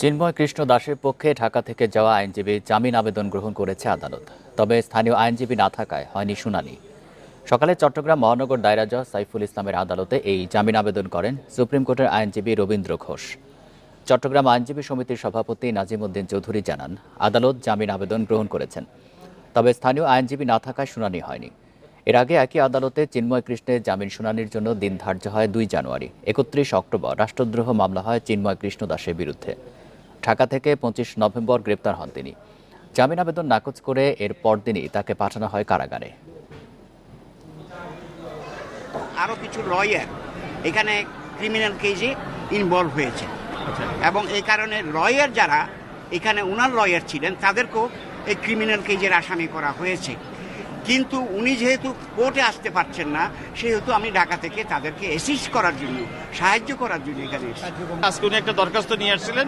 চিন্ময় কৃষ্ণ দাসের পক্ষে ঢাকা থেকে যাওয়া আইনজীবী জামিন আবেদন গ্রহণ করেছে আদালত। তবে স্থানীয় আইনজীবী না থাকায় হয়নি শুনানি। সকালে চট্টগ্রাম মহানগর দায়রা জজ সাইফুল ইসলামের আদালতে এই জামিন আবেদন করেন সুপ্রিম কোর্টের আইনজীবী রবীন্দ্র ঘোষ। চট্টগ্রাম আইনজীবী সমিতির সভাপতি নাজিমুদ্দিন চৌধুরী জানান, আদালত জামিন আবেদন গ্রহণ করেছেন। তবে স্থানীয় আইনজীবী না থাকায় শুনানি হয়নি। এর আগে একই আদালতে চিন্ময় কৃষ্ণের জামিন শুনানির জন্য দিন ধার্য হয় দুই জানুয়ারি, একত্রিশ অক্টোবর রাষ্ট্রদ্রোহ মামলা হয় চিন্ময় কৃষ্ণ দাসের বিরুদ্ধে। ঢাকা থেকে পঁচিশ নভেম্বর গ্রেপ্তার হন তিনি। জামিন আবেদন নাকচ করে এর পরদিনই তাকে পাঠানো হয় কারাগারে। আরও কিছু লয়ার এখানে ক্রিমিনাল কেজে ইনভলভ হয়েছে। এবং এই কারণে লয়ার যারা এখানে উনার লয়ার ছিলেন তাদেরকেও এই ক্রিমিনাল কেজের আসামি করা হয়েছে। কিন্তু উনি যেহেতু কোর্টে আসতে পারছেন না সেহেতু আমি ঢাকা থেকে তাদেরকে অ্যাসিস্ট করার জন্য সাহায্য করার জন্য এখানে আজকে উনি একটা দরখাস্ত নিয়ে আসছিলেন।